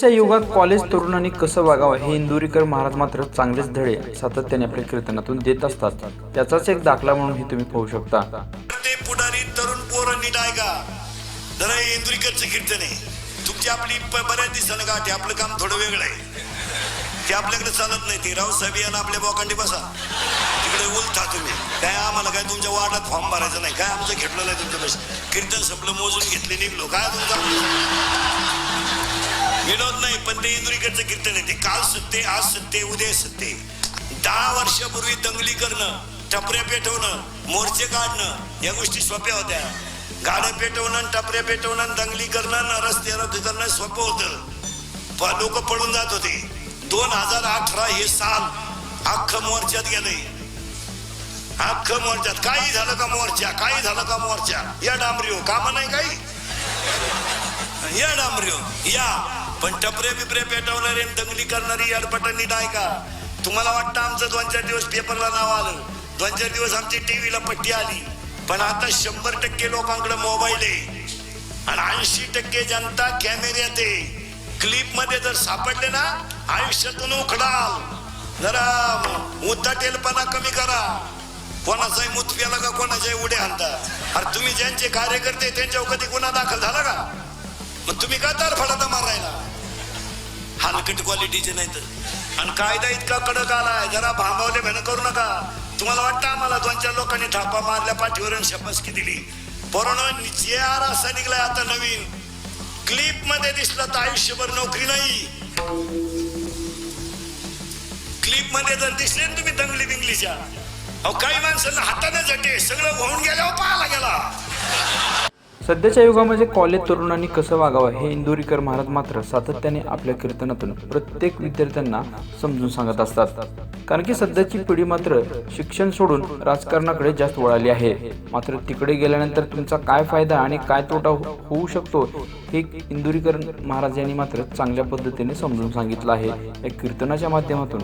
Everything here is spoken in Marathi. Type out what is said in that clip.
त्याच्या युगात कॉलेज तरुणांनी कसं वागावं हे इंदुरीकर महाराज मात्र चांगलेच धडे सातत्याने आपल्या कीर्तनातून देत असतात. त्याचाच एक दाखला म्हणून हे तुम्ही पाहू शकता. ते पुढारी तरुण पोरं नीट जरा हे कीर्तन. आहे तुमची आपली प- बऱ्याच का गाठी आपलं काम थोडं वेगळं आहे. ते आपल्याकडे चालत नाही ते राव साहेब आपल्या बोकांडी बसा. तिकडे उलथा तुम्ही. काय आम्हाला काय तुमच्या वार्डात फॉर्म भरायचं नाही? काय आमचं घेतलं नाही तुमच्या पैसे कीर्तन संपलं मोजून घेतले निघलो. काय तुमचा? विनोद नाही कीर्तन येते. काल सत्ते आज सत्ते उद्या सत्ते दहा वर्षापूर्वी दंगली करणं टपऱ्या पेटवणं मोर्चे काढणं या गोष्टी सोप्या होत्या. गाड्या पेटवणं टपऱ्या पेटवणं दंगली करणं रस्त्यावर करणं सोपं होतं. लोक पळून जात होते. दोन हजार अठरा हे साल अख्खं मोर्चात गेलंय. अख्खं मोर्चात काही झालं का मोर्चा? काही झालं का मोर्चा? या डांबरी हो. कामं नाही काही? या डांबऱ्यो हो. या. पण टपरे बिपरे पेटवणारे दंगली करणारी अडपटांनी डाय का तुम्हाला वाटतं आमचं दोन चार दिवस पेपरला नाव आलं. दोन चार दिवस आमची टीव्हीला पट्टी आली. पण आता शंभर टक्के लोकांकडे मोबाईल आहे. आणि ऐंशी टक्के जनता कॅमेऱ्यात आहे क्लिपमध्ये जर सापडले ना आयुष्यातून उखडाल. जरा उद्दाटेलपणा कमी करा. कोणाचाही मूत का कोणाच्याही उड्या आणता. अरे तुम्ही ज्यांचे कार्यकर्ते त्यांच्यावर कधी गुन्हा दाखल झाला का? मग तुम्ही का तर फडाता हलकट क्वालिटीचे नाही तर आणि कायदा इतका कडक आलाय जरा भांबावले भेन करू नका. तुम्हाला वाटतं आम्हाला दोन चार लोकांनी थापा मारल्या पाठीवर शपसकी दिली. पोरण जे आर असा निघलाय आता नवीन. क्लिपमध्ये दिसलं तर आयुष्यभर नोकरी नाही. क्लिपमध्ये जर दिसले ना तुम्ही दंगली बिंगलीच्या. अहो काही माणसांना हाताने झटे सगळं होऊन गेल्यावर पाहायला गेला. सध्याच्या युगामध्ये कॉलेज तरुणांनी कसं वागावं हे इंदुरीकर महाराज मात्र सातत्याने आपल्या कीर्तनातून प्रत्येक विद्यार्थ्यांना समजून सांगत असतात. कारण की सध्याची पिढी मात्र शिक्षण सोडून राजकारणाकडे जास्त वळाली आहे. मात्र तिकडे गेल्यानंतर तुमचा काय फायदा आणि काय तोटा हो-, होऊ शकतो हे इंदुरीकर महाराज यांनी मात्र चांगल्या पद्धतीने समजून सांगितलं आहे. या कीर्तनाच्या माध्यमातून.